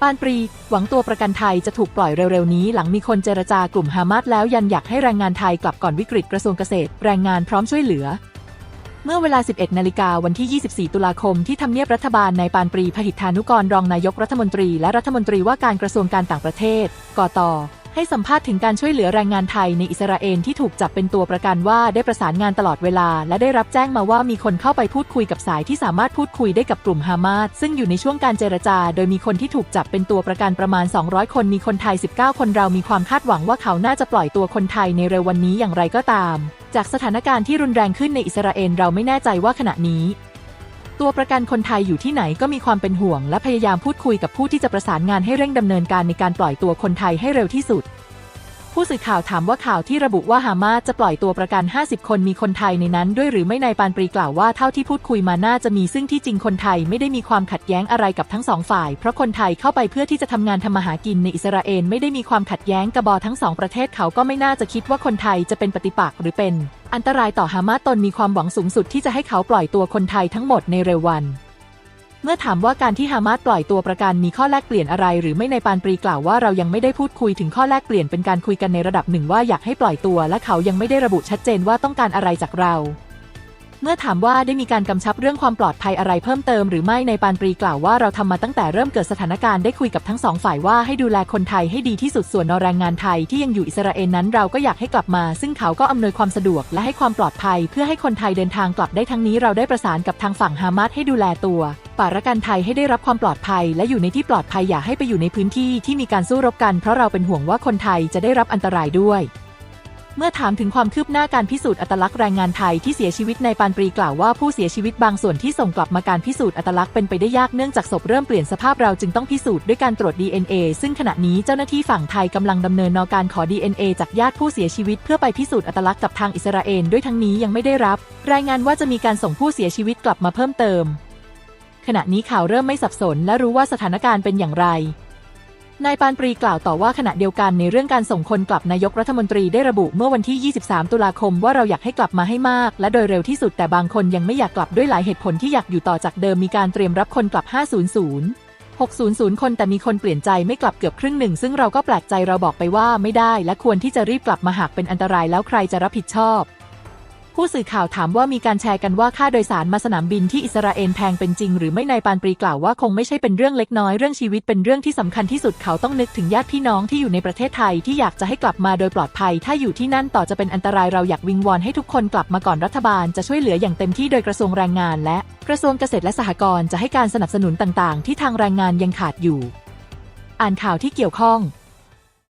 ปานปรี หวังตัวประกันไทยจะถูกปล่อยเร็วๆนี้ หลังมีคนเจรจากลุ่มฮามาสแล้วยันอยากให้แรงงานไทยกลับก่อนวิกฤตกระทรวงเกษตร แรงงานพร้อมช่วยเหลือ เมื่อเวลา 11 นาฬิกาวันที่ 24 ตุลาคมที่ทำเนียบรัฐบาลนายปานปรีพหิทธานุกรรองนายกรัฐมนตรี และรัฐมนตรีว่าการกระทรวงการต่างประเทศ กต ให้สัมภาษณ์ถึงการช่วยเหลือแรงงานไทยในอิสราเอลที่ถูกจับเป็นตัวประกันว่าได้ประสานงานตลอดเวลา และได้รับแจ้งมาว่ามีคนเข้าไปพูดคุยกับสายที่สามารถพูดคุยได้กับกลุ่มฮามาสซึ่งอยู่ในช่วงการเจรจา โดยมีคนที่ถูกจับเป็นตัวประกันประมาณ 200 คนมีคนไทย 19 คนเรามีความคาดหวังว่าเขาน่าจะปล่อยตัวคนไทยในเร็ววันนี้อย่างไรก็ตาม จากสถานการณ์ที่รุนแรงขึ้นในอิสราเอลเราไม่แน่ใจว่าขณะนี้ ตัวประกันคนไทยอยู่ที่ไหนก็มีความเป็นห่วง และพยายามพูดคุยกับผู้ที่จะประสานงานให้เร่งดำเนินการในการปล่อยตัวคนไทยให้เร็วที่สุด ผู้สื่อข่าวถามว่าข่าวที่ระบุว่าฮามาจะปล่อยตัวประกัน 50 คนมีคนไทยในนั้นด้วยหรือไม่นายปานปรีกล่าวว่าเท่าที่พูดคุยมาน่าจะมีซึ่งที่จริงคนไทยไม่ได้มีความขัดแย้งอะไรกับทั้งสองฝ่าย เพราะคนไทยเข้าไปเพื่อที่จะทำงานทำมาหากินในอิสราเอลไม่ได้มีความขัดแย้งกระบอทั้งสองประเทศเขาก็ไม่น่าจะคิดว่าคนไทยจะเป็นปฏิปักษ์หรือเป็น อันตรายต่อฮามาตนมีความหวังสูงสุดที่จะให้เขาปล่อยตัวคนไทยทั้งหมดในเร็ววัน เมื่อถามว่าการที่ฮามาสปล่อยตัวประกันมีข้อแลกเปลี่ยนอะไร หรือไม่ในปานปรีกล่าวว่าเรายังไม่ได้พูดคุยถึงข้อแลกเปลี่ยนเป็นการคุยกันในระดับหนึ่งว่าอยากให้ปล่อยตัว และเขายังไม่ได้ระบุชัดเจนว่าต้องการอะไรจากเรา เมื่อถามว่าได้มีการกำชับเรื่องความปลอดภัยอะไรเพิ่มเติมหรือไม่ในปานปรีกล่าวว่าเราทำมาตั้งแต่เริ่มเกิดสถานการณ์ได้คุยกับทั้งสองฝ่ายว่าให้ดูแลคนไทยให้ดีที่สุดส่วนนแรงงานไทยที่ยังอยู่อิสราเอลนั้นเราก็อยากให้กลับมา ซึ่งเขาก็อำนวยความสะดวกและให้ความปลอดภัย เพื่อให้คนไทยเดินทางกลับได้ทั้งนี้เราได้ประสานกับทางฝั่งฮามาสให้ดูแลตัวป่าระกันไทยให้ได้รับความปลอดภัย และอยู่ในที่ปลอดภัยอย่าให้ไปอยู่ในพื้นที่ที่มีการสู้รบกัน เพราะเราเป็นห่วงว่าคนไทยจะได้รับอันตรายด้วย เมื่อถามถึงความคืบหน้าการพิสูจน์อัตลักษณ์แรงงานไทยที่เสียชีวิตในปานปรีกล่าวว่าผู้เสียชีวิตบางส่วนที่ส่งกลับมาการพิสูจน์อัตลักษณ์เป็นไปได้ยากเนื่องจากศพเริ่มเปลี่ยนสภาพเราจึงต้องพิสูจน์ด้วยการตรวจ DNA ซึ่งขณะนี้เจ้าหน้าที่ฝั่งไทยกำลังดำเนินนการขอ DNA จากญาติผู้เสียชีวิต เพื่อไปพิสูจน์อัตลักษณ์กับทางอิสราเอลด้วยทั้งนี้ยังไม่ได้รับ รายงานว่าจะมีการส่งผู้เสียชีวิตกลับมาเพิ่มเติม ขณะนี้ข่าวเริ่มไม่สับสน และรู้ว่าสถานการณ์เป็นอย่างไร นายปานปรีกล่าวต่อว่าขณะเดียวกันในเรื่องการส่งคนกลับนายกรัฐมนตรีได้ระบุเมื่อวันที่ 23 ตุลาคมว่าเราอยากให้กลับมาให้มาก และโดยเร็วที่สุดแต่บางคนยังไม่อยากกลับด้วยหลายเหตุผลที่อยากอยู่ต่อจากเดิมมีการเตรียมรับคนกลับ 500 600 คนแต่มีคนเปลี่ยนใจไม่กลับเกือบครึ่งหนึ่ง ซึ่งเราก็แปลกใจเราบอกไปว่าไม่ได้ และควรที่จะรีบกลับมาหากเป็นอันตรายแล้วใครจะรับผิดชอบ ผู้สื่อข่าวถามว่ามีการแชร์กันว่าค่าโดยสารมาสนามบินที่อิสราเอลแพงเป็นจริงหรือไม่นายปานปรีกล่าวว่าคงไม่ใช่เป็นเรื่องเล็กน้อยเรื่องชีวิตเป็นเรื่องที่สำคัญที่สุดเขาต้องนึกถึงญาติพี่น้องที่อยู่ในประเทศไทยที่อยากจะให้กลับมาโดยปลอดภัย ถ้าอยู่ที่นั่นต่อจะเป็นอันตรายเราอยากวิงวอนให้ทุกคนกลับมาก่อนรัฐบาลจะช่วยเหลืออย่างเต็มที่โดยกระทรวงแรงงาน และกระทรวงเกษตรและสหกรณ์จะให้การสนับสนุนต่าง ๆ ที่ทางแรงงานยังขาดอยู่ อ่านข่าวที่เกี่ยวข้อง